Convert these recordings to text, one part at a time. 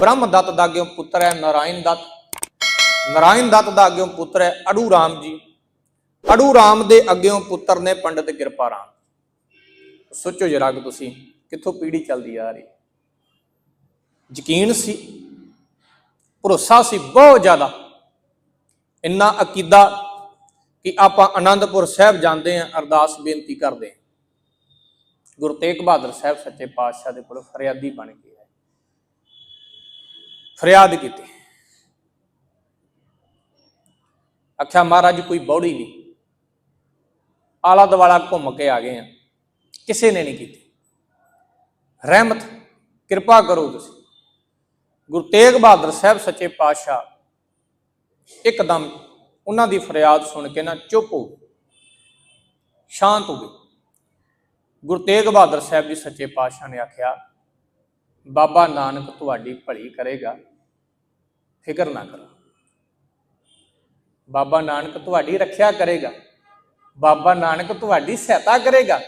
ਬ੍ਰਹਮ ਦੱਤ ਦਾ ਅੱਗੇ ਪੁੱਤਰ ਹੈ, ਨਾਰਾਇਣ ਦੱਤ। ਨਾਰਾਇਣ ਦੱਤ ਦਾ ਅੱਗੇ ਪੁੱਤਰ ਹੈ, ਅੜੂ ਰਾਮ ਜੀ। ਅੜੂ ਰਾਮ ਦੇ ਅੱਗੇੋਂ ਪੁੱਤਰ ਨੇ ਪੰਡਿਤ ਕਿਰਪਾ ਰਾਮ। ਸੋਚੋ ਜਰਾ ਕਿ ਤੁਸੀਂ, ਕਿੱਥੋਂ ਪੀੜੀ ਚੱਲਦੀ ਆ ਰਹੀ। ਯਕੀਨ ਸੀ, ਭਰੋਸਾ ਸੀ ਬਹੁਤ ਜ਼ਿਆਦਾ। ਇੰਨਾ ਅਕੀਦਾ ਕਿ ਆਪਾਂ ਆਨੰਦਪੁਰ ਸਾਹਿਬ ਜਾਂਦੇ ਆਂ ਅਰਦਾਸ ਬੇਨਤੀ ਕਰਦੇ ਆਂ ਗੁਰੂ ਤੇਗ ਬਹਾਦਰ ਸਾਹਿਬ ਸੱਚੇ ਪਾਤਸ਼ਾਹ ਦੇ ਕੋਲ ਫਰਿਆਦੀ ਬਣ ਗਏ ਫਰਿਆਦ ਕੀਤੀ। ਆਖਿਆ, ਮਹਾਰਾਜ, ਕੋਈ ਬੌੜੀ ਨਹੀਂ। ਆਲਾ ਦਵਾਲਾ ਘੁੰਮ ਕੇ ਆ ਗਏ ਆ। ਕਿਸੇ ਨੇ ਨਹੀਂ ਕੀਤੀ। ਰਹਿਮਤ, ਕਿਰਪਾ ਕਰੋ ਤੁਸੀਂ। ਗੁਰੂ ਤੇਗ ਬਹਾਦਰ ਸਾਹਿਬ ਸੱਚੇ ਪਾਤਸ਼ਾਹ ਇੱਕਦਮ ਉਹਨਾਂ ਦੀ ਫਰਿਆਦ ਸੁਣ ਕੇ ਨਾ ਚੁੱਪ ਹੋ ਸ਼ਾਂਤ ਹੋ ਗਏ। ਗੁਰੂ ਤੇਗ ਬਹਾਦਰ ਸਾਹਿਬ ਜੀ ਸੱਚੇ ਪਾਤਸ਼ਾਹ ਨੇ ਆਖਿਆ ਬਾਬਾ ਨਾਨਕ ਤੁਹਾਡੀ ਭਲੀ ਕਰੇਗਾ। ਫਿਕਰ ਨਾ ਕਰੋ। ਬਾਬਾ ਨਾਨਕ ਤੁਹਾਡੀ ਰੱਖਿਆ ਕਰੇਗਾ। ਬਾਬਾ ਨਾਨਕ ਤੁਹਾਡੀ ਸਹਾਇਤਾ ਕਰੇਗਾ।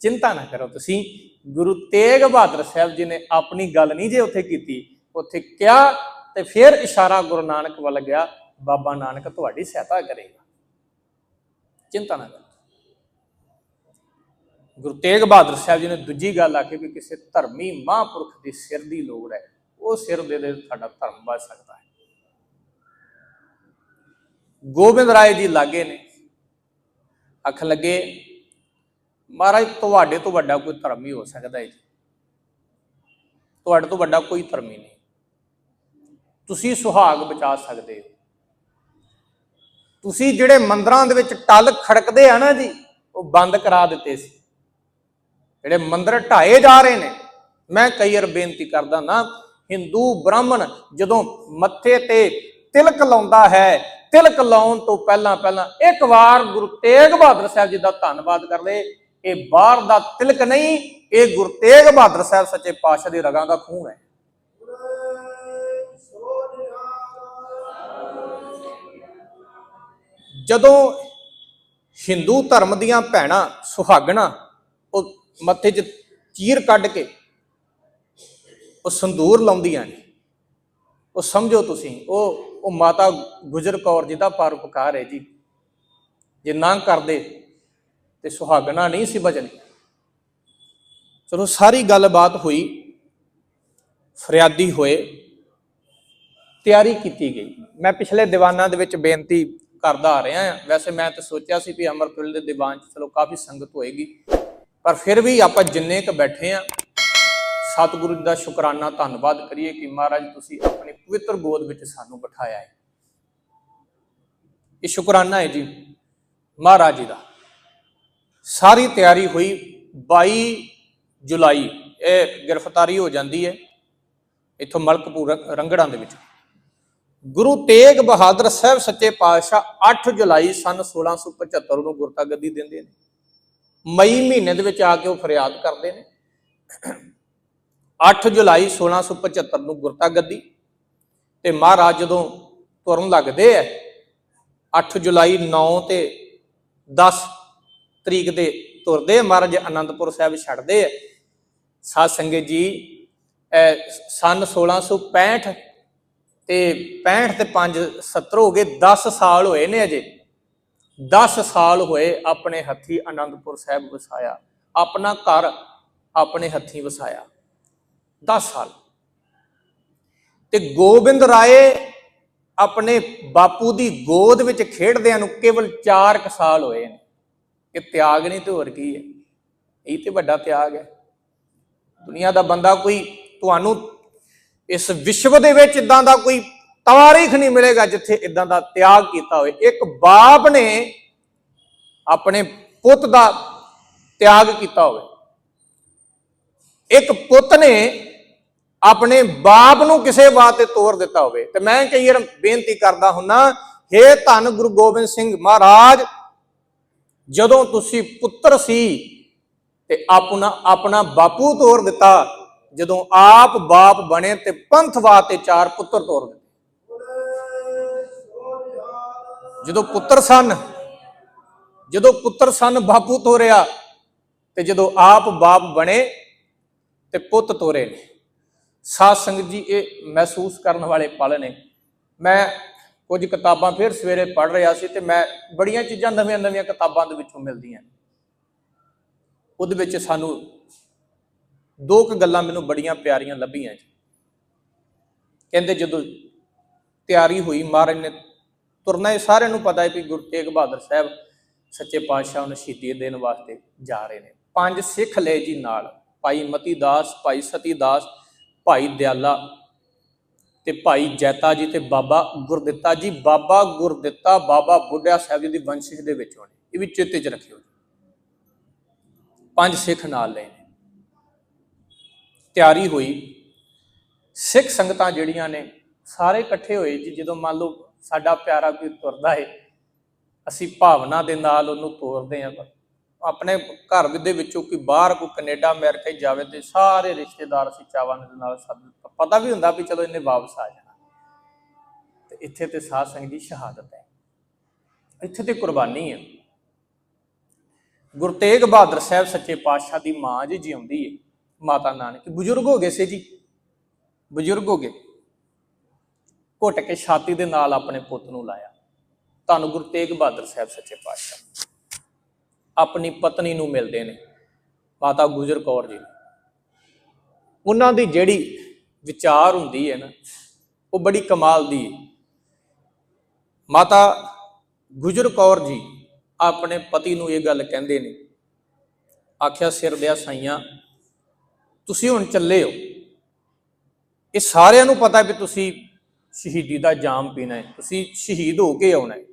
ਚਿੰਤਾ ਨਾ ਕਰੋ ਤੁਸੀਂ। ਗੁਰੂ ਤੇਗ ਬਹਾਦਰ ਸਾਹਿਬ ਜੀ ਨੇ ਆਪਣੀ ਗੱਲ ਨਹੀਂ ਜੇ ਉੱਥੇ ਕੀਤੀ, ਉੱਥੇ ਕਿਹਾ ਤੇ ਫਿਰ ਇਸ਼ਾਰਾ ਗੁਰੂ ਨਾਨਕ ਵੱਲ ਗਿਆ। ਬਾਬਾ ਨਾਨਕ ਤੁਹਾਡੀ ਸਹਾਇਤਾ ਕਰੇਗਾ। ਚਿੰਤਾ ਨਾ ਕਰੋ। ਗੁਰੂ ਤੇਗ ਬਹਾਦਰ ਸਾਹਿਬ ਜੀ ਨੇ ਦੂਜੀ ਗੱਲ ਆਖੀ ਵੀ ਕਿਸੇ ਧਰਮੀ ਮਹਾਂਪੁਰਖ ਦੀ ਸਿਰ ਦੀ ਲੋੜ ਹੈ, ਉਹ ਸਿਰ ਦੇ ਦੇ ਸਾਡਾ ਧਰਮ ਬਚ ਸਕਦਾ ਹੈ। ਗੋਬਿੰਦ ਰਾਏ ਜੀ ਲਾਗੇ ਨੇ, ਅੱਖ ਲੱਗੇ, ਮਹਾਰਾਜ ਤੁਹਾਡੇ ਤੋਂ ਵੱਡਾ ਕੋਈ ਧਰਮ ਹੀ ਹੋ ਸਕਦਾ ਹੈ ਜੀ? ਤੁਹਾਡੇ ਤੋਂ ਵੱਡਾ ਕੋਈ ਧਰਮ ਹੀ ਨਹੀਂ। ਤੁਸੀਂ ਸੁਹਾਗ ਬਚਾ ਸਕਦੇ ਹੋ। ਤੁਸੀਂ ਜਿਹੜੇ ਮੰਦਰਾਂ ਦੇ ਵਿੱਚ ਟਲ ਖੜਕਦੇ ਆ ਨਾ ਜੀ, ਉਹ ਬੰਦ ਕਰਾ ਦਿੱਤੇ ਸੀ। ਜਿਹੜੇ ਮੰਦਰ ਢਾਏ ਜਾ ਰਹੇ ਨੇ, ਮੈਂ ਕਈ ਵਾਰ ਬੇਨਤੀ ਕਰਦਾ ਨਾ ਹਿੰਦੂ ਬ੍ਰਾਹਮਣ ਜਦੋਂ ਮੱਥੇ ਤੇ ਤਿਲਕ ਲਾਉਂਦਾ ਹੈ, ਤਿਲਕ ਲਾਉਣ ਤੋਂ ਪਹਿਲਾਂ ਪਹਿਲਾਂ ਇੱਕ ਵਾਰ ਗੁਰੂ ਤੇਗ ਬਹਾਦਰ ਸਾਹਿਬ ਜੀ ਦਾ ਧੰਨਵਾਦ ਕਰ ਲੈ ਇਹ ਬਾਹਰ ਦਾ ਤਿਲਕ ਨਹੀਂ, ਇਹ ਗੁਰੂ ਤੇਗ ਬਹਾਦਰ ਸਾਹਿਬ ਸੱਚੇ ਪਾਤਸ਼ਾਹ ਦੇ ਰਗਾਂ ਦਾ ਖੂਨ ਹੈ। ਜਦੋਂ ਹਿੰਦੂ ਧਰਮ ਦੀਆਂ ਭੈਣਾਂ ਸੁਹਾਗਣਾ, ਉਹ ਮੱਥੇ 'ਚ ਚੀਰ ਕੱਢ ਕੇ ਉਹ ਸੰਦੂਰ ਲਾਉਂਦੀਆਂ ਨੇ। ਉਹ ਸਮਝੋ ਤੁਸੀਂ, ਉਹ ਉਹ ਮਾਤਾ ਗੁਜਰ ਕੌਰ ਜੀ ਦਾ ਪਰਉਪਕਾਰ ਹੈ ਜੀ। ਜੇ ਨਾ ਕਰਦੇ ਤੇ ਸੁਹਾਗਣਾ ਨਹੀਂ ਸੀ ਬਚਣੀ। ਚਲੋ ਸਾਰੀ ਗੱਲਬਾਤ ਹੋਈ, ਫਰਿਆਦੀ ਹੋਏ, ਤਿਆਰੀ ਕੀਤੀ ਗਈ। ਮੈਂ ਪਿਛਲੇ ਦੀਵਾਨਾਂ ਦੇ ਵਿੱਚ ਬੇਨਤੀ ਕਰਦਾ ਆ ਰਿਹਾ ਹਾਂ। ਵੈਸੇ ਮੈਂ ਤਾਂ ਸੋਚਿਆ ਸੀ ਵੀ ਅਮਰਤੁਲ ਦੇ ਦੀਵਾਨ 'ਚ ਚਲੋ ਕਾਫੀ ਸੰਗਤ ਹੋਏਗੀ। ਪਰ ਫਿਰ ਵੀ ਆਪਾਂ ਜਿੰਨੇ ਕ ਬੈਠੇ ਆ, ਸਤਿਗੁਰੂ ਜੀ ਦਾ ਸ਼ੁਕਰਾਨਾ ਧੰਨਵਾਦ ਕਰੀਏ ਕਿ ਮਹਾਰਾਜ ਤੁਸੀਂ ਆਪਣੀ ਪਵਿੱਤਰ ਗੋਦ ਵਿੱਚ ਸਾਨੂੰ ਬਿਠਾਇਆ ਹੈ। ਇਹ ਸ਼ੁਕਰਾਨਾ ਹੈ ਜੀ ਮਹਾਰਾਜ ਜੀ ਦਾ। ਸਾਰੀ ਤਿਆਰੀ ਹੋਈ 22 ਜੁਲਾਈ, ਇਹ ਗ੍ਰਿਫਤਾਰੀ ਹੋ ਜਾਂਦੀ ਹੈ ਇੱਥੋਂ ਮਲਕਪੁਰ ਰੰਗੜਾਂ ਦੇ ਵਿੱਚ। ਗੁਰੂ ਤੇਗ ਬਹਾਦਰ ਸਾਹਿਬ ਸੱਚੇ ਪਾਤਸ਼ਾਹ 8 ਜੁਲਾਈ ਸਨ 1675 ਨੂੰ ਗੁਰਤਾ ਗੱਦੀ ਦਿੰਦੇ ਨੇ। ਮਈ ਮਹੀਨੇ ਦੇ ਵਿੱਚ ਆ ਕੇ ਉਹ ਫਰਿਆਦ ਕਰਦੇ ਨੇ। 8 ਜੁਲਾਈ 1675 ਨੂੰ ਗੁਰਤਾ ਗੱਦੀ ਤੇ ਮਹਾਰਾਜ ਜਦੋਂ ਤੁਰਨ ਲੱਗਦੇ ਐ 8 ਜੁਲਾਈ 9 ਤੇ 10 ਤਰੀਕ ਦੇ ਤੁਰਦੇ ਆ, ਮਹਾਰਾਜ ਅਨੰਦਪੁਰ ਸਾਹਿਬ ਛੱਡਦੇ ਐ। ਸਾਧ ਸੰਗਤ ਜੀ ਇਹ ਸਨ 1665 ਤੇ 65 ਤੇ 5 70 ਹੋ ਗਏ 10 ਸਾਲ ਹੋਏ ਨੇ ਅਜੇ। 10 ਸਾਲ ਹੋਏ ਆਪਣੇ ਹੱਥੀ ਆਨੰਦਪੁਰ ਸਾਹਿਬ ਵਸਾਇਆ, ਆਪਣਾ ਘਰ ਆਪਣੇ ਹੱਥੀ ਵਸਾਇਆ। 10 ਸਾਲ। ਤੇ ਗੋਬਿੰਦ ਰਾਏ ਆਪਣੇ ਬਾਪੂ ਦੀ ਗੋਦ ਵਿੱਚ ਖੇਡਦਿਆਂ ਨੂੰ ਕੇਵਲ 4 ਕ ਸਾਲ ਹੋਏ ਨੇ। ਇਹ ਤਿਆਗ ਨਹੀਂ ਤੇ ਹੋਰ ਕੀ ਹੈ? ਇਹ ਤੇ ਵੱਡਾ ਤਿਆਗ ਹੈ। ਦੁਨੀਆ ਦਾ ਬੰਦਾ ਕੋਈ ਤੁਹਾਨੂੰ ਇਸ ਵਿਸ਼ਵ ਦੇ ਵਿੱਚ ਇਦਾਂ ਦਾ ਕੋਈ ਤਾਰੀਖ ਨਹੀਂ ਮਿਲੇਗਾ ਜਿੱਥੇ ਇਦਾਂ ਦਾ ਤਿਆਗ ਕੀਤਾ ਹੋਵੇ। ਇੱਕ ਬਾਪ ਨੇ ਆਪਣੇ ਪੁੱਤ ਦਾ ਤਿਆਗ ਕੀਤਾ ਹੋਵੇ। ਇੱਕ ਪੁੱਤ ਨੇ ਆਪਣੇ ਬਾਪ ਨੂੰ ਕਿਸੇ ਵਾਸਤੇ ਤੋੜ ਦਿੱਤਾ ਹੋਵੇ। ਤੇ ਮੈਂ ਕਈ ਵਾਰ ਬੇਨਤੀ ਕਰਦਾ ਹੁੰਨਾ, ਹੇ ਧੰਨ ਗੁਰੂ ਗੋਬਿੰਦ ਸਿੰਘ ਮਹਾਰਾਜ, ਜਦੋਂ ਤੁਸੀਂ ਪੁੱਤਰ ਸੀ ਤੇ ਆਪਣਾ ਆਪਣਾ ਬਾਪੂ ਤੋੜ ਦਿੱਤਾ, ਜਦੋਂ ਆਪ ਬਾਪ ਬਣੇ ਤੇ ਪੰਥ ਵਾਸਤੇ ਚਾਰ ਪੁੱਤਰ ਤੋੜ ਦਿੱਤੇ। ਜਦੋਂ ਪੁੱਤਰ ਸਨ, ਜਦੋਂ ਪੁੱਤਰ ਸਨ ਬਾਪੂ ਤੋਰਿਆ ਤੇ ਜਦੋਂ ਆਪ ਬਾਪ ਬਣੇ ਤੇ ਪੁੱਤ ਤੋਰੇ ਨੇ। ਸਾਧ ਸੰਗਤ ਜੀ, ਇਹ ਮਹਿਸੂਸ ਕਰਨ ਵਾਲੇ ਪਲ ਨੇ। ਮੈਂ ਕੁਝ ਕਿਤਾਬਾਂ ਫਿਰ ਸਵੇਰੇ ਪੜ੍ਹ ਰਿਹਾ ਸੀ ਤੇ ਮੈਂ ਬੜੀਆਂ ਚੀਜ਼ਾਂ ਨਵੀਆਂ-ਨਵੀਆਂ ਕਿਤਾਬਾਂ ਦੇ ਵਿੱਚੋਂ ਮਿਲਦੀਆਂ। ਉਹਦੇ ਵਿੱਚ ਸਾਨੂੰ ਦੋ ਕੁ ਗੱਲਾਂ ਮੈਨੂੰ ਬੜੀਆਂ ਪਿਆਰੀਆਂ ਲੱਭੀਆਂ ਜੀ। ਕਹਿੰਦੇ ਜਦੋਂ ਤਿਆਰੀ ਹੋਈ, ਮਹਾਰਾਜ ਨੇ ਤੁਰਨਾ ਇਹ ਸਾਰਿਆਂ ਨੂੰ ਪਤਾ ਹੈ ਕਿ ਗੁਰੂ ਤੇਗ ਬਹਾਦਰ ਸਾਹਿਬ ਸੱਚੇ ਪਾਤਸ਼ਾਹ ਨੂੰ ਸ਼ਹੀਦੀ ਦੇਣ ਵਾਸਤੇ ਜਾ ਰਹੇ ਨੇ। ਪੰਜ ਸਿੱਖ ਲਏ ਜੀ ਨਾਲ, ਭਾਈ ਮਤੀ ਦਾਸ, ਭਾਈ ਸਤੀ ਦਾਸ, ਭਾਈ ਦਿਆਲਾ ਤੇ ਭਾਈ ਜੈਤਾ ਜੀ ਤੇ ਬਾਬਾ ਗੁਰਦਿੱਤਾ ਜੀ। ਬਾਬਾ ਗੁਰਦਿੱਤਾ, ਬਾਬਾ ਬੁੱਢਾ ਸਾਹਿਬ ਜੀ ਦੀ ਵੰਸ਼ਿਸ਼ ਦੇ ਵਿੱਚ ਹੋਣੇ। ਇਹ ਵੀ ਚੇਤੇ 'ਚ ਰੱਖਿਓ ਜੀ। ਪੰਜ ਸਿੱਖ ਨਾਲ ਲਏ ਨੇ। ਤਿਆਰੀ ਹੋਈ। ਸਿੱਖ ਸੰਗਤਾਂ ਜਿਹੜੀਆਂ ਨੇ, ਸਾਰੇ ਇਕੱਠੇ ਹੋਏ ਜੀ। ਜਦੋਂ ਮੰਨ ਲਓ ਸਾਡਾ ਪਿਆਰਾ ਕੋਈ ਤੁਰਦਾ ਹੈ ਅਸੀਂ ਭਾਵਨਾ ਦੇ ਨਾਲ ਉਹਨੂੰ ਤੋਰਦੇ ਹਾਂ ਆਪਣੇ ਘਰ ਦੇ ਵਿੱਚੋਂ ਕੋਈ ਬਾਹਰ, ਕੋਈ ਕੈਨੇਡਾ, ਅਮਰੀਕਾ ਹੀ ਜਾਵੇ ਤੇ ਸਾਰੇ ਰਿਸ਼ਤੇਦਾਰ ਅਸੀਂ ਚਾਵਾਂ ਦੇ ਨਾਲ ਪਤਾ ਵੀ ਹੁੰਦਾ ਵੀ ਚਲੋ ਇਹਨੇ ਵਾਪਸ ਆ ਜਾਣਾ। ਤੇ ਇੱਥੇ ਤੇ ਸਾਧ ਸੰਗਤ ਦੀ ਸ਼ਹਾਦਤ ਹੈ। ਇੱਥੇ ਤੇ ਕੁਰਬਾਨੀ ਹੈ। ਗੁਰੂ ਤੇਗ ਬਹਾਦਰ ਸਾਹਿਬ ਸੱਚੇ ਪਾਤਸ਼ਾਹ ਦੀ ਮਾਂ ਜੀ ਜਿਉਂਦੀ ਹੈ ਮਾਤਾ ਨਾਨਕ। ਬਜ਼ੁਰਗ ਹੋ ਗਏ ਸੀ ਜੀ? ਬਜ਼ੁਰਗ ਹੋ ਗਏ। ਘੁੱਟ ਕੇ ਛਾਤੀ ਦੇ ਨਾਲ ਆਪਣੇ ਪੁੱਤ ਨੂੰ ਲਾਇਆ। ਤੁਹਾਨੂੰ ਗੁਰੂ ਤੇਗ ਬਹਾਦਰ ਸਾਹਿਬ ਸੱਚੇ ਪਾਤਸ਼ਾਹ। ਆਪਣੀ ਪਤਨੀ ਨੂੰ ਮਿਲਦੇ ਨੇ, ਮਾਤਾ ਗੁਜਰ ਕੌਰ ਜੀ ਉਹਨਾਂ ਦੀ ਜਿਹੜੀ ਵਿਚਾਰ ਹੁੰਦੀ ਹੈ ਨਾ, ਉਹ ਬੜੀ ਕਮਾਲ ਦੀ ਹੈ। ਮਾਤਾ ਗੁਜਰ ਕੌਰ ਜੀ ਆਪਣੇ ਪਤੀ ਨੂੰ ਇਹ ਗੱਲ ਕਹਿੰਦੇ ਨੇ, ਆਖਿਆ, ਸਿਰ ਦਿਆ ਸਾਈਆਂ, ਤੁਸੀਂ ਹੁਣ ਚੱਲੇ ਹੋ। ਇਹ ਸਾਰਿਆਂ ਨੂੰ ਪਤਾ ਵੀ ਤੁਸੀਂ ਸ਼ਹੀਦੀ ਦਾ ਜਾਮ ਪੀਣਾ ਹੈ। ਤੁਸੀਂ ਸ਼ਹੀਦ ਹੋ ਕੇ ਆਉਣਾ ਹੈ।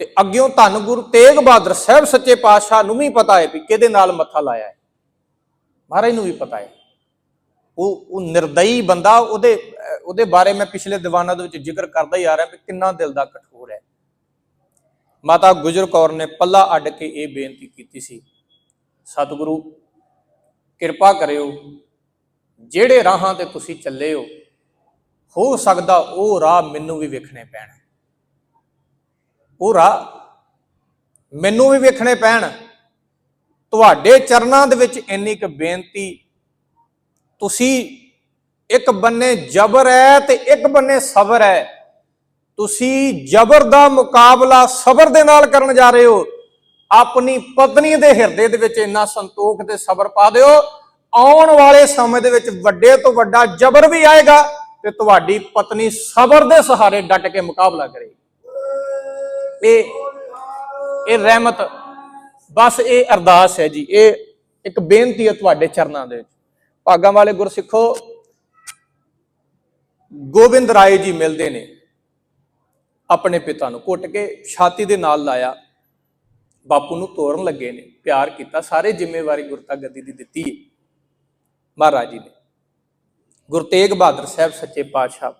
ਤੇ ਅੱਗਿਓਂ ਧੰਨ ਗੁਰੂ ਤੇਗ ਬਹਾਦਰ ਸਾਹਿਬ ਸੱਚੇ ਪਾਤਸ਼ਾਹ ਨੂੰ ਵੀ ਪਤਾ ਹੈ ਵੀ ਕਿਹਦੇ ਨਾਲ ਮੱਥਾ ਲਾਇਆ ਹੈ। ਮਹਾਰਾਜ ਨੂੰ ਵੀ ਪਤਾ ਹੈ। ਉਹ ਉਹ ਨਿਰਦਈ ਬੰਦਾ, ਉਹਦੇ ਉਹਦੇ ਬਾਰੇ ਮੈਂ ਪਿਛਲੇ ਦੀਵਾਨਾਂ ਦੇ ਵਿੱਚ ਜ਼ਿਕਰ ਕਰਦਾ ਹੀ ਆ ਰਿਹਾ ਵੀ ਕਿੰਨਾ ਦਿਲ ਦਾ ਕਠੋਰ ਹੈ। ਮਾਤਾ ਗੁਜਰ ਕੌਰ ਨੇ ਪੱਲਾ ਅੱਡ ਕੇ ਇਹ ਬੇਨਤੀ ਕੀਤੀ ਸੀ, ਸਤਿਗੁਰੂ, ਕਿਰਪਾ ਕਰਿਓ, ਜਿਹੜੇ ਰਾਹਾਂ ਤੇ ਤੁਸੀਂ ਚੱਲੇ ਹੋ ਹੋ ਸਕਦਾ ਉਹ ਰਾਹ ਮੈਨੂੰ ਵੀ ਵੇਖਣੇ ਪੈਣ। ਉਹ ਰਾਹ ਮੈਨੂੰ ਵੀ ਵੇਖਣੇ ਪੈਣ। ਤੁਹਾਡੇ ਚਰਨਾਂ ਦੇ ਵਿੱਚ ਇੰਨੀ ਕੁ ਬੇਨਤੀ, ਤੁਸੀਂ ਇੱਕ ਬੰਨੇ ਜਬਰ ਹੈ ਤੇ ਇੱਕ ਬੰਨੇ ਸਬਰ ਹੈ ਤੁਸੀਂ ਜਬਰ ਦਾ ਮੁਕਾਬਲਾ ਸਬਰ ਦੇ ਨਾਲ ਕਰਨ ਜਾ ਰਹੇ ਹੋ। ਆਪਣੀ ਪਤਨੀ ਦੇ ਹਿਰਦੇ ਦੇ ਵਿੱਚ ਇੰਨਾ ਸੰਤੋਖ ਤੇ ਸਬਰ ਪਾ ਦਿਓ। ਆਉਣ ਵਾਲੇ ਸਮੇਂ ਦੇ ਵਿੱਚ ਵੱਡੇ ਤੋਂ ਵੱਡਾ ਜਬਰ ਵੀ ਆਏਗਾ। ਤੇ ਤੁਹਾਡੀ ਪਤਨੀ ਸਬਰ ਦੇ ਸਹਾਰੇ ਡਟ ਕੇ ਮੁਕਾਬਲਾ ਕਰੇਗੀ ਇਹ ਇਹ ਰਹਿਮਤ, ਬਸ ਇਹ ਅਰਦਾਸ ਹੈ ਜੀ। ਇਹ ਇੱਕ ਬੇਨਤੀ ਹੈ ਤੁਹਾਡੇ ਚਰਨਾਂ ਦੇ ਵਿੱਚ। ਭਾਗਾਂ ਵਾਲੇ ਗੁਰਸਿੱਖੋ, ਗੋਬਿੰਦ ਰਾਏ ਜੀ ਮਿਲਦੇ ਨੇ ਆਪਣੇ ਪਿਤਾ ਨੂੰ। ਕੁੱਟ ਕੇ ਛਾਤੀ ਦੇ ਨਾਲ ਲਾਇਆ। ਬਾਪੂ ਨੂੰ ਤੋਰਨ ਲੱਗੇ ਨੇ। ਪਿਆਰ ਕੀਤਾ। ਸਾਰੇ ਜ਼ਿੰਮੇਵਾਰੀ ਗੁਰਤਾ ਗੱਦੀ ਦੀ ਦਿੱਤੀ ਹੈ। ਮਹਾਰਾਜ ਜੀ ਨੇ। ਗੁਰੂ ਤੇਗ ਬਹਾਦਰ ਸਾਹਿਬ ਸੱਚੇ ਪਾਤਸ਼ਾਹ।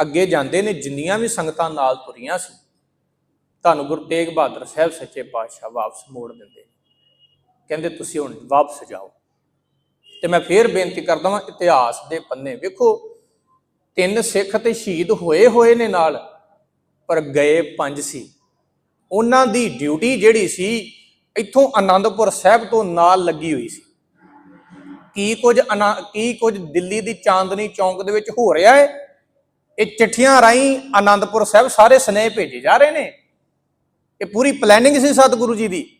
ਅੱਗੇ ਜਾਂਦੇ ਨੇ, ਜਿੰਨੀਆਂ ਵੀ ਸੰਗਤਾਂ ਨਾਲ ਤੁਰੀਆਂ ਸੀ, ਤੁਹਾਨੂੰ ਗੁਰੂ ਤੇਗ ਬਹਾਦਰ ਸਾਹਿਬ ਸੱਚੇ ਪਾਤਸ਼ਾਹ ਵਾਪਸ ਮੋੜ ਦਿੰਦੇ ਕਹਿੰਦੇ, ਤੁਸੀਂ ਹੁਣ ਵਾਪਸ ਜਾਓ। ਤੇ ਮੈਂ ਫੇਰ ਬੇਨਤੀ ਕਰਦਾ ਹਾਂ ਇਤਿਹਾਸ ਦੇ ਪੰਨੇ। ਵੇਖੋ, ਤਿੰਨ ਸਿੱਖ ਤੇ ਸ਼ਹੀਦ ਹੋਏ ਹੋਏ ਨੇ ਨਾਲ, ਪਰ ਗਏ ਪੰਜ ਸੀ। ਉਹਨਾਂ ਦੀ ਡਿਊਟੀ ਜਿਹੜੀ ਸੀ, ਇੱਥੋਂ ਆਨੰਦਪੁਰ ਸਾਹਿਬ ਤੋਂ ਨਾਲ ਲੱਗੀ ਹੋਈ ਸੀ। ਕੀ ਕੁਝ ਅਨਾ- ਕੀ ਕੁਝ ਦਿੱਲੀ ਦੀ ਚਾਂਦਨੀ ਚੌਂਕ ਦੇ ਵਿੱਚ ਹੋ ਰਿਹਾ ਹੈ? ਇਹ ਚਿੱਠੀਆਂ ਰਾਹੀਂ ਆਨੰਦਪੁਰ ਸਾਹਿਬ ਸਾਰੇ ਸਨੇਹ ਭੇਜੇ ਜਾ ਰਹੇ ਨੇ। ਇਹ ਪੂਰੀ ਪਲੈਨਿੰਗ ਸੀ ਸਤਿਗੁਰੂ ਜੀ ਦੀ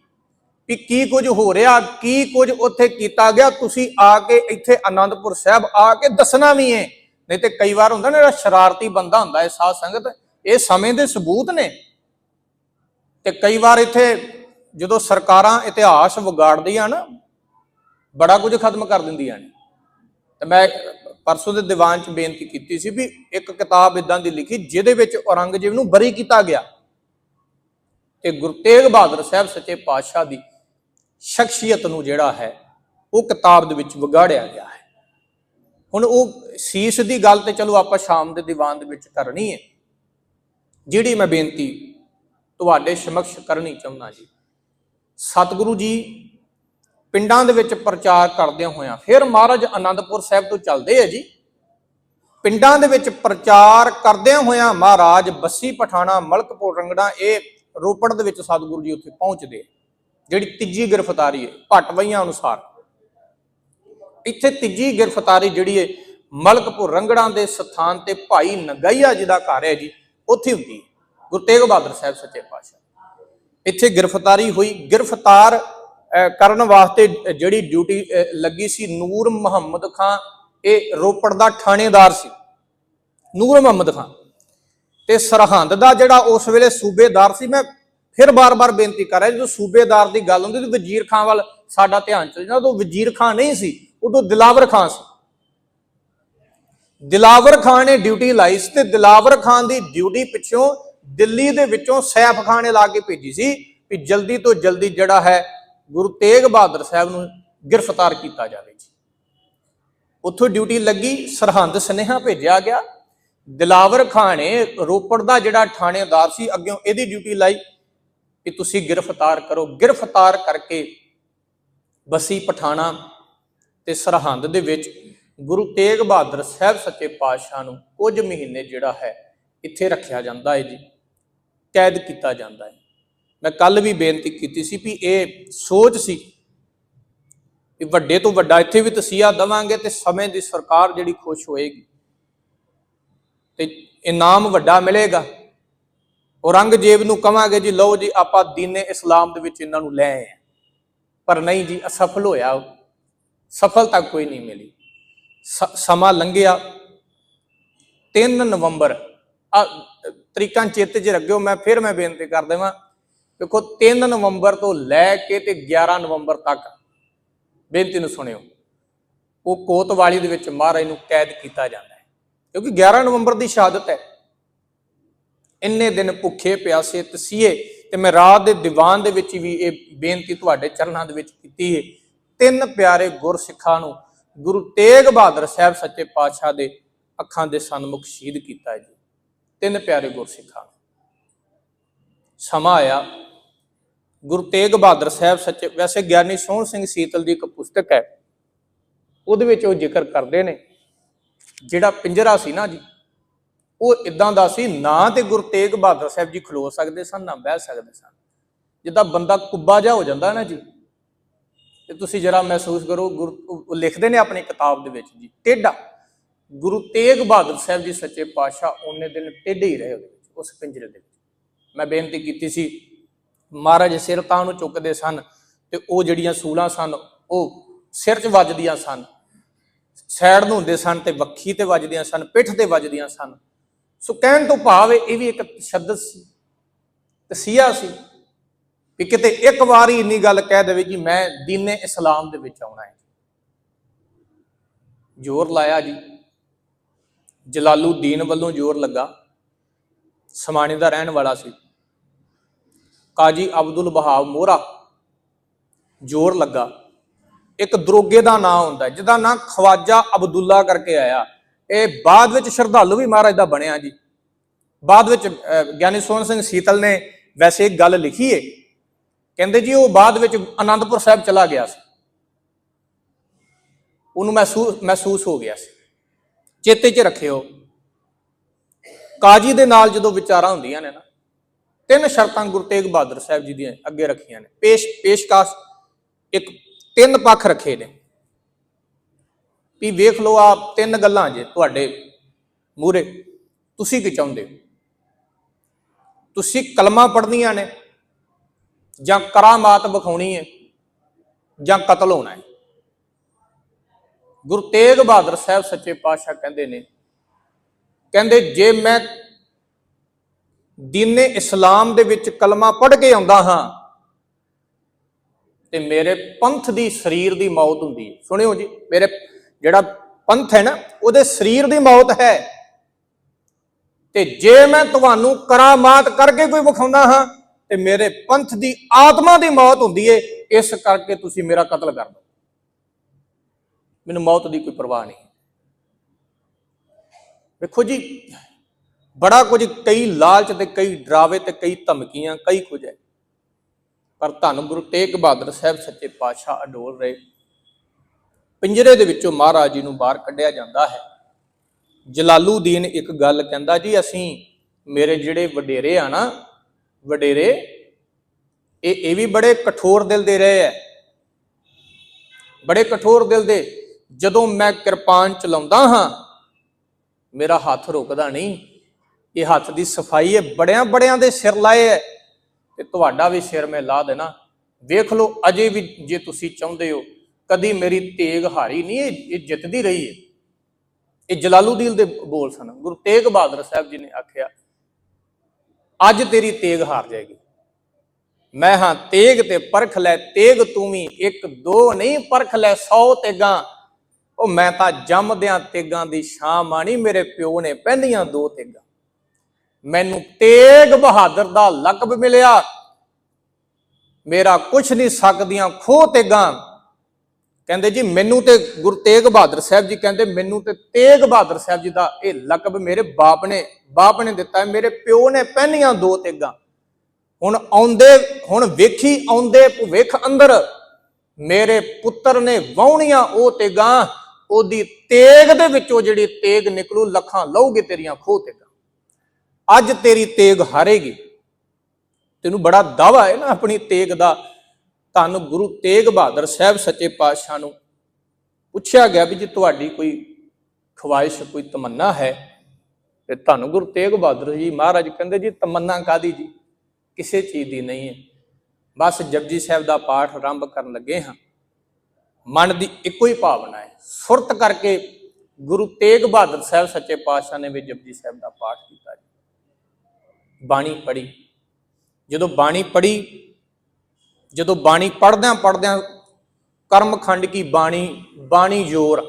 ਵੀ ਕੀ ਕੁਝ ਹੋ ਰਿਹਾ, ਕੀ ਕੁਝ ਉੱਥੇ ਕੀਤਾ ਗਿਆ। ਤੁਸੀਂ ਆ ਕੇ ਇੱਥੇ ਆਨੰਦਪੁਰ ਸਾਹਿਬ ਆ ਕੇ ਦੱਸਣਾ ਵੀ ਹੈ। ਨਹੀਂ ਤੇ ਕਈ ਵਾਰ ਹੁੰਦਾ ਨਾ ਜਿਹੜਾ ਸ਼ਰਾਰਤੀ ਬੰਦਾ ਹੁੰਦਾ ਹੈ, ਸਾਧ ਸੰਗਤ, ਇਹ ਸਮੇਂ ਦੇ ਸਬੂਤ ਨੇ। ਤੇ ਕਈ ਵਾਰ ਇੱਥੇ ਜਦੋਂ ਸਰਕਾਰਾਂ ਇਤਿਹਾਸ ਵਿਗਾੜਦੀਆਂ ਨਾ ਬੜਾ ਕੁਝ ਖਤਮ ਕਰ ਦਿੰਦੀਆਂ ਨੇ। ਤੇ ਮੈਂ ਪਰਸੋਂ ਦੇ ਦੀਵਾਨ 'ਚ ਬੇਨਤੀ ਕੀਤੀ ਸੀ ਵੀ ਇੱਕ ਕਿਤਾਬ ਇਦਾਂ ਦੀ ਲਿਖੀ ਜਿਹਦੇ ਵਿੱਚ ਔਰੰਗਜ਼ੇਬ ਨੂੰ ਬਰੀ ਕੀਤਾ ਗਿਆ। ਤੇ ਗੁਰੂ ਤੇਗ ਬਹਾਦਰ ਸਾਹਿਬ ਸੱਚੇ ਪਾਤਸ਼ਾਹ ਦੀ ਸ਼ਖਸੀਅਤ ਨੂੰ ਜਿਹੜਾ ਹੈ, ਉਹ ਕਿਤਾਬ ਦੇ ਵਿੱਚ ਵਿਗਾੜਿਆ ਗਿਆ ਹੈ। ਹੁਣ ਉਹ ਸੀਸ ਦੀ ਗੱਲ ਤੇ ਚਲੋ ਆਪਾਂ ਸ਼ਾਮ ਦੇ ਦੀਵਾਨ ਦੇ ਵਿੱਚ ਕਰਨੀ ਹੈ। ਜਿਹੜੀ ਮੈਂ ਬੇਨਤੀ ਤੁਹਾਡੇ ਸਮਕਸ਼ ਕਰਨੀ ਚਾਹੁੰਦਾ ਜੀ, ਸਤਿਗੁਰੂ ਜੀ ਪਿੰਡਾਂ ਦੇ ਵਿੱਚ ਪ੍ਰਚਾਰ ਕਰਦਿਆਂ ਹੋਇਆ, ਫਿਰ ਮਹਾਰਾਜ ਆਨੰਦਪੁਰ ਸਾਹਿਬ ਤੋਂ ਚੱਲਦੇ ਆ ਜੀ। ਪਿੰਡਾਂ ਦੇ ਵਿੱਚ ਪ੍ਰਚਾਰ ਕਰਦਿਆਂ ਹੋਇਆਂ ਮਹਾਰਾਜ ਬੱਸੀ, ਪਠਾਣਾ, ਮਲਕਪੁਰ, ਰੰਗੜਾ, ਇਹ ਰੋਪੜ ਦੇ ਵਿੱਚ ਸਤਿਗੁਰੂ ਜੀ ਉੱਥੇ ਪਹੁੰਚਦੇ ਜਿਹੜੀ ਤੀਜੀ ਗ੍ਰਿਫਤਾਰੀ ਹੈ ਭਟਵਈਆਂ ਅਨੁਸਾਰ। ਇੱਥੇ ਤੀਜੀ ਗ੍ਰਿਫਤਾਰੀ ਜਿਹੜੀ ਹੈ, ਮਲਕਪੁਰ, ਰੰਗੜਾਂ ਦੇ ਸਥਾਨ ਤੇ ਭਾਈ ਨਗਈਆ ਜੀ ਦਾ ਘਰ ਹੈ ਜੀ, ਉੱਥੇ ਹੁੰਦੀ ਗੁਰੂ ਤੇਗ ਬਹਾਦਰ ਸਾਹਿਬ ਸੱਚੇ ਪਾਤਸ਼ਾਹ। ਇੱਥੇ ਗ੍ਰਿਫਤਾਰੀ ਹੋਈ। ਗ੍ਰਿਫਤਾਰ ਕਰਨ ਵਾਸਤੇ ਜਿਹੜੀ ਡਿਊਟੀ ਲੱਗੀ ਸੀ ਨੂਰ ਮੁਹੰਮਦ ਖਾਨ ਇਹ ਰੋਪੜ ਦਾ ਥਾਣੇਦਾਰ ਸੀ। ਨੂਰ ਮੁਹੰਮਦ ਖਾਨ ਤੇ ਸਰਹੰਦ ਦਾ ਜਿਹੜਾ ਉਸ ਵੇਲੇ ਸੂਬੇਦਾਰ ਸੀ, ਮੈਂ ਫਿਰ ਬਾਰ-ਬਾਰ ਬੇਨਤੀ ਕਰ ਰਿਹਾ, ਜਦੋਂ ਸੂਬੇਦਾਰ ਦੀ ਗੱਲ ਹੁੰਦੀ ਤੇ ਵਜ਼ੀਰ ਖਾਨ ਵੱਲ ਸਾਡਾ ਧਿਆਨ ਚਲ ਜਾਂਦਾ, ਉਦੋਂ ਵਜ਼ੀਰ ਖਾਨ ਨਹੀਂ ਸੀ, ਉਦੋਂ ਦਿਲਾਵਰ ਖਾਨ ਸੀ। ਦਿਲਾਵਰ ਖਾਨ ਨੇ ਡਿਊਟੀ ਲਾਈ ਸੀ ਤੇ ਦਿਲਾਵਰ ਖਾਨ ਦੀ ਡਿਊਟੀ ਪਿੱਛੋਂ ਦਿੱਲੀ ਦੇ ਵਿੱਚੋਂ ਸੈਫ ਖਾਨ ਨੇ ਲਾ ਕੇ ਭੇਜੀ ਸੀ ਵੀ ਜਲਦੀ ਤੋਂ ਜਲਦੀ ਜਿਹੜਾ ਹੈ ਗੁਰੂ ਤੇਗ ਬਹਾਦਰ ਸਾਹਿਬ ਨੂੰ ਗ੍ਰਿਫਤਾਰ ਕੀਤਾ ਜਾਵੇ ਜੀ। ਉੱਥੋਂ ਡਿਊਟੀ ਲੱਗੀ, ਸਰਹੰਦ ਸੁਨੇਹਾ ਭੇਜਿਆ ਗਿਆ। ਦਿਲਾਵਰ ਖਾਨ ਨੇ ਰੋਪੜ ਦਾ ਜਿਹੜਾ ਥਾਣੇਦਾਰ ਸੀ ਅੱਗੇ ਇਹਦੀ ਡਿਊਟੀ ਲਾਈ ਕਿ ਤੁਸੀਂ ਗ੍ਰਿਫਤਾਰ ਕਰੋ। ਗ੍ਰਿਫਤਾਰ ਕਰਕੇ ਬਸੀ ਪਠਾਣਾ ਤੇ ਸਰਹੰਦ ਦੇ ਵਿੱਚ ਗੁਰੂ ਤੇਗ ਬਹਾਦਰ ਸਾਹਿਬ ਸੱਚੇ ਪਾਤਸ਼ਾਹ ਨੂੰ ਕੁਝ ਮਹੀਨੇ ਜਿਹੜਾ ਹੈ, ਇੱਥੇ ਰੱਖਿਆ ਜਾਂਦਾ ਹੈ ਜੀ। ਕੈਦ ਕੀਤਾ ਜਾਂਦਾ ਹੈ। ਮੈਂ ਕੱਲ ਵੀ ਬੇਨਤੀ ਕੀਤੀ ਸੀ ਵੀ ਇਹ ਸੋਚ ਸੀ ਵੀ ਵੱਡੇ ਤੋਂ ਵੱਡਾ ਇੱਥੇ ਵੀ ਤਸੀਹਾ ਦਵਾਂਗੇ ਤੇ ਸਮੇਂ ਦੀ ਸਰਕਾਰ ਜਿਹੜੀ ਖੁਸ਼ ਹੋਏਗੀ। ਤੇ ਇਨਾਮ ਵੱਡਾ ਮਿਲੇਗਾ। ਔਰੰਗਜ਼ੇਬ ਨੂੰ ਕਵਾਂਗੇ ਜੀ, ਲਓ ਜੀ, ਆਪਾਂ ਦੀਨੇ ਇਸਲਾਮ ਦੇ ਵਿੱਚ ਇਹਨਾਂ ਨੂੰ ਲੈ ਆਏ ਪਰ ਨਹੀਂ ਜੀ, ਅਸਫਲ ਹੋਇਆ ਉਹ। ਸਫਲਤਾ ਕੋਈ ਨਹੀਂ ਮਿਲੀ। ਸ- ਸਮਾਂ ਲੰਘਿਆ। 3 ਨਵੰਬਰ। ਆ, ਤਰੀਕਾਂ ਚੇਤੇ 'ਚ ਰੱਖਿਓ, ਮੈਂ ਫਿਰ ਮੈਂ ਬੇਨਤੀ ਕਰ ਦੇਵਾਂ ਦੇਖੋ 3 ਨਵੰਬਰ ਤੋਂ ਲੈ ਕੇ ਤੇ 11 ਨਵੰਬਰ ਤੱਕ, ਬੇਨਤੀ ਨੂੰ ਸੁਣਿਓ, ਉਹ ਕੋਤਵਾਲੀ ਦੇ ਵਿੱਚ ਮਹਾਰਾਜ ਨੂੰ ਕੈਦ ਕੀਤਾ ਜਾਂਦਾ ਹੈ। ਕਿਉਂਕਿ 11 ਨਵੰਬਰ ਦੀ ਸ਼ਹਾਦਤ ਹੈ। ਇੰਨੇ ਦਿਨ ਭੁੱਖੇ ਪਿਆਸੇ ਤਸੀਏ ਤੇ ਮੈਂ ਰਾਤ ਦੇ ਦੀਵਾਨ ਦੇ ਵਿੱਚ ਵੀ ਇਹ ਬੇਨਤੀ ਤੁਹਾਡੇ ਚਰਨਾਂ ਦੇ ਵਿੱਚ ਕੀਤੀ ਹੈ ਤਿੰਨ ਪਿਆਰੇ ਗੁਰਸਿੱਖਾਂ ਨੂੰ ਗੁਰੂ ਤੇਗ ਬਹਾਦਰ ਸਾਹਿਬ ਸੱਚੇ ਪਾਤਸ਼ਾਹ ਦੇ ਅੱਖਾਂ ਦੇ ਸਨਮੁਖ ਸ਼ਹੀਦ ਕੀਤਾ ਜੀ। ਤਿੰਨ ਪਿਆਰੇ ਗੁਰਸਿੱਖਾਂ ਨੂੰ। ਸਮਾਂ ਆਇਆ। ਗੁਰੂ ਤੇਗ ਬਹਾਦਰ ਸਾਹਿਬ ਸੱਚੇ, ਵੈਸੇ ਗਿਆਨੀ ਸੋਹਣ ਸਿੰਘ ਸੀਤਲ ਦੀ ਇੱਕ ਪੁਸਤਕ ਹੈ। ਉਹਦੇ ਵਿੱਚ ਉਹ ਜ਼ਿਕਰ ਕਰਦੇ ਨੇ, ਜਿਹੜਾ ਪਿੰਜਰਾ ਸੀ ਨਾ ਜੀ, ਉਹ ਇਦਾਂ ਦਾ ਸੀ, ਨਾ ਤੇ ਗੁਰੂ ਤੇਗ ਬਹਾਦਰ ਸਾਹਿਬ ਜੀ ਖਲੋ ਸਕਦੇ ਸਨ, ਨਾ ਬਹਿ ਸਕਦੇ ਸਨ। ਜਿੱਦਾਂ ਬੰਦਾ ਕੁੱਬਾ ਜਾ ਹੋ ਜਾਂਦਾ ਨਾ ਜੀ, ਤੇ ਤੁਸੀਂ ਜਰਾ ਮਹਿਸੂਸ ਕਰੋ, ਗੁਰੂ, ਉਹ ਲਿਖਦੇ ਨੇ ਆਪਣੀ ਕਿਤਾਬ ਦੇ ਵਿੱਚ ਜੀ, ਟੇਢਾ। ਗੁਰੂ ਤੇਗ ਬਹਾਦਰ ਸਾਹਿਬ ਜੀ ਸੱਚੇ ਪਾਤਸ਼ਾਹ, ਉਹਨੇ ਦਿਨ ਟੇਢੇ ਹੀ ਰਹੇ ਉਸ ਪਿੰਜਰੇ ਦੇ ਵਿੱਚ। ਮੈਂ ਬੇਨਤੀ ਕੀਤੀ ਸੀ ਮਹਾਰਾਜ ਸਿਰ ਤਾਂ ਨੂੰ ਚੁੱਕਦੇ ਸਨ ਤੇ ਉਹ ਜਿਹੜੀਆਂ ਸੂਲਾਂ ਸਨ, ਉਹ ਸਿਰ 'ਚ ਵੱਜਦੀਆਂ ਸਨ। ਸਾਈਡ ਨੂੰ ਹੁੰਦੇ ਸਨ ਤੇ ਵੱਖੀ ਤੇ ਵੱਜਦੀਆਂ ਸਨ, ਪਿੱਠ ਤੇ ਵੱਜਦੀਆਂ ਸਨ। ਸੋ ਕਹਿਣ ਤੋਂ ਭਾਵ ਇਹ ਵੀ ਇੱਕ ਸ਼ਬਦ ਸੀ, ਤਸੀਹਾ ਸੀ ਕਿ ਕਿਤੇ ਇੱਕ ਵਾਰੀ ਇੰਨੀ ਗੱਲ ਕਹਿ ਦੇਵੇ ਜੀ ਮੈਂ ਦੀਨੇ ਇਸਲਾਮ ਦੇ ਵਿੱਚ ਆਉਣਾ ਹੈ। ਜ਼ੋਰ ਲਾਇਆ ਜੀ। ਜਲਾਲੂਦੀਨ ਵੱਲੋਂ ਜ਼ੋਰ ਲੱਗਾ। ਸਮਾਣੇ ਦਾ ਰਹਿਣ ਵਾਲਾ ਸੀ। ਕਾਜੀ ਅਬਦੁਲ ਬਹਾਵ ਮੋਹਰਾ ਜ਼ੋਰ ਲੱਗਾ। ਇੱਕ ਦਰੋਗੇ ਦਾ ਨਾਂ ਹੁੰਦਾ ਜਿਹਦਾ ਨਾਂ ਖਵਾਜਾ ਅਬਦੁੱਲਾ ਕਰਕੇ ਆਇਆ। ਇਹ ਬਾਅਦ ਵਿੱਚ ਸ਼ਰਧਾਲੂ ਵੀ ਮਹਾਰਾਜ ਦਾ ਬਣਿਆ ਜੀ। ਬਾਅਦ ਵਿੱਚ ਗਿਆਨੀ ਸੋਹਣ ਸਿੰਘ ਸੀਤਲ ਨੇ ਵੈਸੇ ਇੱਕ ਗੱਲ ਲਿਖੀ ਏ। ਕਹਿੰਦੇ ਜੀ, ਉਹ ਬਾਅਦ ਵਿੱਚ ਆਨੰਦਪੁਰ ਸਾਹਿਬ ਚਲਾ ਗਿਆ ਸੀ। ਉਹਨੂੰ ਮਹਿਸੂਸ ਮਹਿਸੂਸ ਹੋ ਗਿਆ ਸੀ। ਚੇਤੇ 'ਚ ਰੱਖਿਓ। ਕਾਜੀ ਦੇ ਨਾਲ ਜਦੋਂ ਵਿਚਾਰਾਂ ਹੁੰਦੀਆਂ ਨੇ ਨਾ ਤਿੰਨ ਸ਼ਰਤਾਂ ਗੁਰੂ ਤੇਗ ਬਹਾਦਰ ਸਾਹਿਬ ਜੀ ਦੀਆਂ ਅੱਗੇ ਰੱਖੀਆਂ ਨੇ। ਪੇਸ਼, ਪੇਸ਼ਕਾਸ਼ ਇੱਕ ਤਿੰਨ ਪੱਖ ਰੱਖੇ ਨੇ। ਵੀ ਵੇਖ ਲਓ ਆ ਤਿੰਨ ਗੱਲਾਂ ਜੇ ਤੁਹਾਡੇ ਮੂਰੇ ਤੁਸੀਂ ਕੀ ਚਾਹੁੰਦੇ ਹੋ? ਤੁਸੀਂ ਕਲਮਾ ਪੜ੍ਹਨੀਆਂ ਨੇ ਜਾਂ ਕਰਾਮਾਤ ਵਿਖਾਉਣੀ ਹੈ ਜਾਂ ਕਤਲ ਹੋਣਾ ਹੈ? ਗੁਰੂ ਤੇਗ ਬਹਾਦਰ ਸਾਹਿਬ ਸੱਚੇ ਪਾਤਸ਼ਾਹ ਕਹਿੰਦੇ ਨੇ, ਕਹਿੰਦੇ ਜੇ ਮੈਂ ਦੀਨੇ ਇਸਲਾਮ ਦੇ ਵਿੱਚ ਕਲਮਾ ਪੜ੍ਹ ਕੇ ਆਉਂਦਾ ਹਾਂ ਤੇ ਮੇਰੇ ਪੰਥ ਦੀ ਸਰੀਰ ਦੀ ਮੌਤ ਹੁੰਦੀ ਹੈ। ਸੁਣਿਓ ਜੀ, ਮੇਰੇ ਜਿਹੜਾ ਪੰਥ ਹੈ ਨਾ, ਉਹਦੇ ਸਰੀਰ ਦੀ ਮੌਤ ਹੈ। ਤੇ ਜੇ ਮੈਂ ਤੁਹਾਨੂੰ ਕਰਾਮਾਤ ਕਰਕੇ ਕੋਈ ਵਿਖਾਉਂਦਾ ਹਾਂ, ਤੇ ਮੇਰੇ ਪੰਥ ਦੀ ਆਤਮਾ ਦੀ ਮੌਤ ਹੁੰਦੀ ਏ ਇਸ ਕਰਕੇ ਤੁਸੀਂ ਮੇਰਾ ਕਤਲ ਕਰ ਦਿਓ। ਮੈਨੂੰ ਮੌਤ ਦੀ ਕੋਈ ਪਰਵਾਹ ਨਹੀਂ। ਵੇਖੋ ਜੀ ਬੜਾ ਕੁਝ ਕਈ ਲਾਲਚ ਤੇ ਕਈ ਡਰਾਵੇ ਤੇ ਕਈ ਧਮਕੀਆਂ, ਕਈ ਕੁਝ ਹੈ। ਪਰ ਧੰਨ ਗੁਰੂ ਤੇਗ ਬਹਾਦਰ ਸਾਹਿਬ ਸੱਚੇ ਪਾਤਸ਼ਾਹ ਅਡੋਲ ਰਹੇ। ਪਿੰਜਰੇ ਦੇ ਵਿੱਚੋਂ ਮਹਾਰਾਜ ਜੀ ਨੂੰ ਬਾਹਰ ਕੱਢਿਆ ਜਾਂਦਾ ਹੈ। ਜਲਾਲੂਦੀਨ ਇੱਕ ਗੱਲ ਕਹਿੰਦਾ, ਜੀ ਅਸੀਂ ਮੇਰੇ ਜਿਹੜੇ ਵਡੇਰੇ ਆ ਨਾ, ਵਡੇਰੇ, ਇਹ ਇਹ ਵੀ ਬੜੇ ਕਠੋਰ ਦਿਲ ਦੇ ਰਹੇ ਐ ਬੜੇ ਕਠੋਰ ਦਿਲ ਦੇ। ਜਦੋਂ ਮੈਂ ਕਿਰਪਾਨ ਚਲਾਉਂਦਾ ਹਾਂ, ਮੇਰਾ ਹੱਥ ਰੁਕਦਾ ਨਹੀਂ। ਇਹ ਹੱਥ ਦੀ ਸਫ਼ਾਈ ਹੈ, ਬੜਿਆਂ ਬੜਿਆਂ ਦੇ ਸਿਰ ਲਾਏ ਹੈ। ਤੇ ਤੁਹਾਡਾ ਵੀ ਸਿਰ ਮੈਂ ਲਾ ਦੇਣਾ। ਵੇਖ ਲਓ, ਅਜੇ ਵੀ ਜੇ ਤੁਸੀਂ ਚਾਹੁੰਦੇ ਹੋ, ਕਦੀ ਮੇਰੀ ਤੇਗ ਹਾਰੀ ਨਹੀਂ, ਇਹ ਜਿੱਤਦੀ ਰਹੀ ਹੈ। ਇਹ ਜਲਾਲੂਦੀਨ ਦੇ ਬੋਲ ਸਨ। ਗੁਰੂ ਤੇਗ ਬਹਾਦਰ ਸਾਹਿਬ ਜੀ ਨੇ ਆਖਿਆ, ਅੱਜ ਤੇਰੀ ਤੇਗ ਹਾਰ ਜਾਏਗੀ। ਮੈਂ ਹਾਂ ਤੇਗ ਤੇ ਪਰਖ ਲੈ, ਤੇਗ ਤੂੰ ਵੀ ਇੱਕ ਦੋ ਨਹੀਂ ਪਰਖ ਲੈ 100 ਤੇਗਾਂ। ਉਹ ਮੈਂ ਤਾਂ ਜੰਮਦਿਆਂ ਤੇਗਾਂ ਦੀ ਸ਼ਾਂ ਮਾਣੀ, ਮੇਰੇ ਪਿਓ ਨੇ ਪਹਿਲੀਆਂ ਦੋ ਤੇਗਾਂ। ਮੈਨੂੰ ਤੇਗ ਬਹਾਦਰ ਦਾ ਲਕਬ ਮਿਲਿਆ। ਮੇਰਾ ਕੁਛ ਨਹੀਂ ਸਕਦੀਆਂ ਖੋ ਤੇਗਾਂ। ਕਹਿੰਦੇ ਜੀ, ਮੈਨੂੰ ਤੇ ਗੁਰੂ ਤੇਗ ਬਹਾਦਰ ਸਾਹਿਬ ਜੀ ਕਹਿੰਦੇ, ਮੈਨੂੰ ਤੇ ਤੇਗ ਬਹਾਦਰ ਸਾਹਿਬ ਜੀ ਦਾ ਇਹ ਲਕਬ ਮੇਰੇ ਬਾਪ ਨੇ ਬਾਪ ਨੇ ਦਿੱਤਾ ਮੇਰੇ ਪਿਓ ਨੇ ਪਹਿਨੀਆਂ ਦੋ ਤੇਗਾਂ। ਹੁਣ ਆਉਂਦੇ, ਹੁਣ ਵੇਖੀ ਆਉਂਦੇ ਭਵਿੱਖ ਅੰਦਰ, ਮੇਰੇ ਪੁੱਤਰ ਨੇ ਵਾਹੁਣੀਆਂ ਉਹ ਤੇਗਾਂ, ਉਹਦੀ ਤੇਗ ਦੇ ਵਿੱਚੋਂ ਜਿਹੜੀ ਤੇਗ ਨਿਕਲੂ, ਲੱਖਾਂ ਲਊਗੇ ਤੇਰੀਆਂ ਖੋਹ ਤੇਗਾਂ। ਅੱਜ ਤੇਰੀ ਤੇਗ ਹਾਰੇਗੀ। ਤੈਨੂੰ ਬੜਾ ਦਾਵਾ ਹੈ ਨਾ ਆਪਣੀ ਤੇਗ ਦਾ। ਧੰਨ ਗੁਰੂ ਤੇਗ ਬਹਾਦਰ ਸਾਹਿਬ ਸੱਚੇ ਪਾਤਸ਼ਾਹ ਨੂੰ ਪੁੱਛਿਆ ਗਿਆ ਵੀ ਜੇ ਤੁਹਾਡੀ ਕੋਈ ਖਵਾਇਸ਼ ਕੋਈ ਤਮੰਨਾ ਹੈ, ਤੇ ਧੰਨ ਗੁਰੂ ਤੇਗ ਬਹਾਦਰ ਜੀ ਮਹਾਰਾਜ ਕਹਿੰਦੇ ਜੀ, ਤਮੰਨਾ ਕਾਦੀ ਜੀ? ਕਿਸੇ ਚੀਜ਼ ਦੀ ਨਹੀਂ ਹੈ। ਬਸ ਜਪਜੀ ਸਾਹਿਬ ਦਾ ਪਾਠ ਆਰੰਭ ਕਰਨ ਲੱਗੇ ਹਾਂ। ਮਨ ਦੀ ਇੱਕੋ ਹੀ ਭਾਵਨਾ ਹੈ। ਸੁਰਤ ਕਰਕੇ ਗੁਰੂ ਤੇਗ ਬਹਾਦਰ ਸਾਹਿਬ ਸੱਚੇ ਪਾਤਸ਼ਾਹ ਨੇ ਵੀ ਜਪਜੀ ਸਾਹਿਬ ਦਾ ਪਾਠ ਕੀਤਾ ਜੀ। ਬਾਣੀ ਪੜ੍ਹੀ। ਜਦੋਂ ਬਾਣੀ ਪੜ੍ਹੀ, ਜਦੋਂ ਬਾਣੀ ਪੜ੍ਹਦਿਆਂ ਪੜ੍ਹਦਿਆਂ ਕਰਮਖੰਡ ਕੀ ਬਾਣੀ ਬਾਣੀ ਜੋਰ,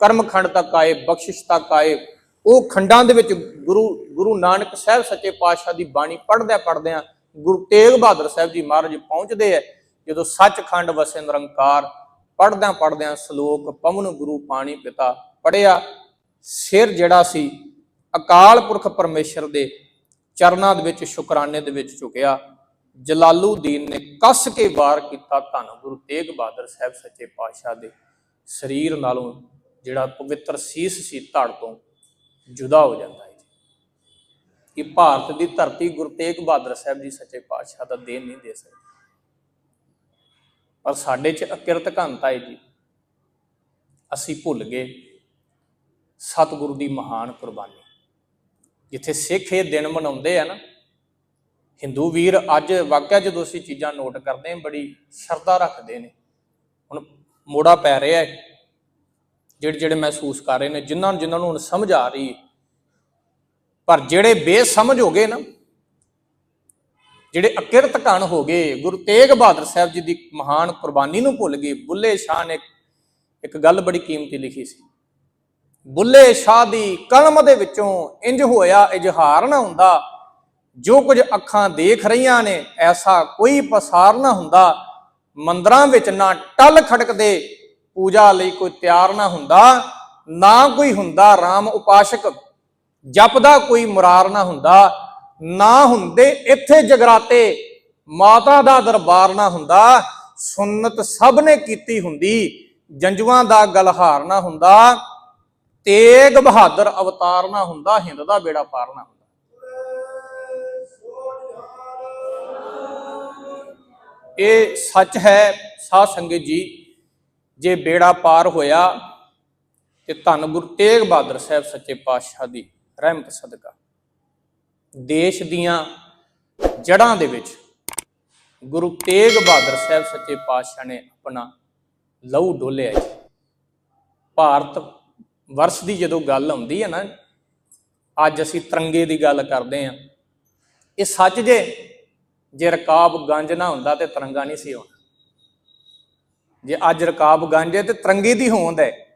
ਕਰਮਖੰਡ ਤੱਕ ਆਏ, ਬਖਸ਼ਿਸ਼ ਤੱਕ ਆਏ, ਉਹ ਖੰਡਾਂ ਦੇ ਵਿੱਚ ਗੁਰੂ ਗੁਰੂ ਨਾਨਕ ਸਾਹਿਬ ਸੱਚੇ ਪਾਤਸ਼ਾਹ ਦੀ ਬਾਣੀ ਪੜ੍ਹਦਿਆਂ ਪੜ੍ਹਦਿਆਂ ਗੁਰੂ ਤੇਗ ਬਹਾਦਰ ਸਾਹਿਬ ਜੀ ਮਹਾਰਾਜ ਪਹੁੰਚਦੇ ਆ ਜਦੋਂ ਸੱਚਖੰਡ ਵਸੇ ਨਿਰੰਕਾਰ, ਪੜ੍ਹਦਿਆਂ ਪੜ੍ਹਦਿਆਂ ਸ਼ਲੋਕ ਪਵਨ ਗੁਰੂ ਪਾਣੀ ਪਿਤਾ ਪੜਿਆ ਸਿਰ ਜਿਹੜਾ ਸੀ ਅਕਾਲ ਪੁਰਖ ਪਰਮੇਸ਼ਰ ਦੇ ਚਰਨਾਂ ਦੇ ਵਿੱਚ, ਸ਼ੁਕਰਾਨੇ ਦੇ ਵਿੱਚ ਝੁਕਿਆ। ਜਲਾਲੂਦੀਨ ਨੇ ਕੱਸ ਕੇ ਵਾਰ ਕੀਤਾ ਧੰਨ। ਗੁਰੂ ਤੇਗ ਬਹਾਦਰ ਸਾਹਿਬ ਸੱਚੇ ਪਾਤਸ਼ਾਹ ਦੇ ਸਰੀਰ ਨਾਲੋਂ ਜਿਹੜਾ ਪਵਿੱਤਰ ਸੀਸ ਸੀ, ਧੜ ਤੋਂ ਜੁਦਾ ਹੋ ਜਾਂਦਾ ਹੈ ਕਿ ਭਾਰਤ ਦੀ ਧਰਤੀ ਗੁਰੂ ਤੇਗ ਬਹਾਦਰ ਸਾਹਿਬ ਜੀ ਸੱਚੇ ਪਾਤਸ਼ਾਹ ਦਾ ਦੇਣ ਨਹੀਂ ਦੇ ਸਕਦੀ। ਪਰ ਸਾਡੇ 'ਚ ਅਕਿਰਤ ਘਨਤਾ ਹੈ ਜੀ। ਅਸੀਂ ਭੁੱਲ ਗਏ। ਸਤਿਗੁਰੂ ਦੀ ਮਹਾਨ ਕੁਰਬਾਨੀ। ਜਿੱਥੇ ਸਿੱਖ ਇਹ ਦਿਨ ਮਨਾਉਂਦੇ ਆ ਨਾ, ਹਿੰਦੂ ਵੀਰ ਅੱਜ ਵਾਕਿਆ ਜਦੋਂ ਅਸੀਂ ਚੀਜ਼ਾਂ ਨੋਟ ਕਰਦੇ ਹਾਂ, ਬੜੀ ਸ਼ਰਧਾ ਰੱਖਦੇ ਨੇ। ਹੁਣ ਮੋੜਾ ਪੈ ਰਿਹਾ ਹੈ, ਜਿਹੜੇ ਜਿਹੜੇ ਮਹਿਸੂਸ ਕਰ ਰਹੇ ਨੇ, ਜਿਨ੍ਹਾਂ ਜਿਨ੍ਹਾਂ ਨੂੰ ਹੁਣ ਸਮਝ ਆ ਰਹੀ ਪਰ ਜਿਹੜੇ ਬੇਸਮਝ ਹੋ ਗਏ ਨਾ, ਜਿਹੜੇ ਅਕਿਰਤ ਕਣ ਹੋ ਗਏ, ਗੁਰੂ ਤੇਗ ਬਹਾਦਰ ਸਾਹਿਬ ਜੀ ਦੀ ਮਹਾਨ ਕੁਰਬਾਨੀ ਨੂੰ ਭੁੱਲ ਗਏ, ਬੁੱਲੇ ਸ਼ਾਹ ਨੇ ਇੱਕ ਗੱਲ ਬੜੀ ਕੀਮਤੀ ਲਿਖੀ ਸੀ। ਬੁੱਲੇ ਸ਼ਾਹ ਦੀ ਕਲਮ ਦੇ ਵਿੱਚੋਂ ਇੰਜ ਹੋਇਆ ਇਜ਼ਹਾਰ ਨਾ ਹੁੰਦਾ। ਜੋ ਕੁਝ ਅੱਖਾਂ ਦੇਖ ਰਹੀਆਂ ਨੇ, ਐਸਾ ਕੋਈ ਪਸਾਰ ਨਾ ਹੁੰਦਾ। ਮੰਦਰਾਂ ਵਿੱਚ ਨਾ ਟਲ ਖੜਕਦੇ, ਪੂਜਾ ਲਈ ਕੋਈ ਤਿਆਰ ਨਾ ਹੁੰਦਾ, ਨਾ ਕੋਈ ਹੁੰਦਾ RAM ਉਪਾਸ਼ਕ। ਜਪਦਾ ਕੋਈ ਮੁਰਾਰ ਨਾ ਹੁੰਦਾ, ਨਾ ਹੁੰਦੇ ਇੱਥੇ ਜਗਰਾਤੇ। ਮਾਤਾ ਦਾ ਦਰਬਾਰ ਨਾ ਹੁੰਦਾ ਸੁਨਨਤ ਸਭ ਨੇ ਕੀਤੀ ਹੁੰਦੀ। ਜੰਜੂਆਂ ਦਾ ਗਲਹਾਰ ਨਾ ਹੁੰਦਾ। ਤੇਗ ਬਹਾਦਰ ਅਵਤਾਰ ਨਾ ਹੁੰਦਾ, ਹਿੰਦ ਦਾ ਬੇੜਾ ਪਾਰ ਨਾ ਹੁੰਦਾ। ਇਹ ਸੱਚ ਹੈ, ਸਾਧ ਸੰਗਤ ਜੀ, ਜੇ ਬੇੜਾ ਪਾਰ ਹੋਇਆ ਤੇ ਧੰਨ ਗੁਰੂ ਤੇਗ ਬਹਾਦਰ ਸਾਹਿਬ ਸੱਚੇ ਪਾਤਸ਼ਾਹ ਦੀ ਰਹਿਮਤ ਸਦਕਾ। ਦੇਸ਼ ਦੀਆਂ ਜੜ੍ਹਾਂ ਦੇ ਵਿੱਚ ਗੁਰੂ ਤੇਗ ਬਹਾਦਰ ਸਾਹਿਬ ਸੱਚੇ ਪਾਤਸ਼ਾਹ ਨੇ ਆਪਣਾ ਲਹੂ ਡੋਲਿਆ ਜੀ। ਭਾਰਤ ਵਰਸ਼ ਦੀ ਜਦੋਂ ਗੱਲ ਆਉਂਦੀ ਹੈ ਨਾ, ਅੱਜ ਅਸੀਂ ਤਿਰੰਗੇ ਦੀ ਗੱਲ ਕਰਦੇ ਹਾਂ। ਇਹ ਸੱਚ ਜੇ ਜੇ ਰਕਾਬ ਗੰਜ ਨਾ ਹੁੰਦਾ ਤੇ ਤਿਰੰਗਾ ਨਹੀਂ ਸੀ ਹੋਣਾ ਜੇ ਅੱਜ ਰਕਾਬ ਗੰਜ ਹੈ ਤੇ ਤਿਰੰਗੇ ਦੀ ਹੋਂਦ ਹੈ।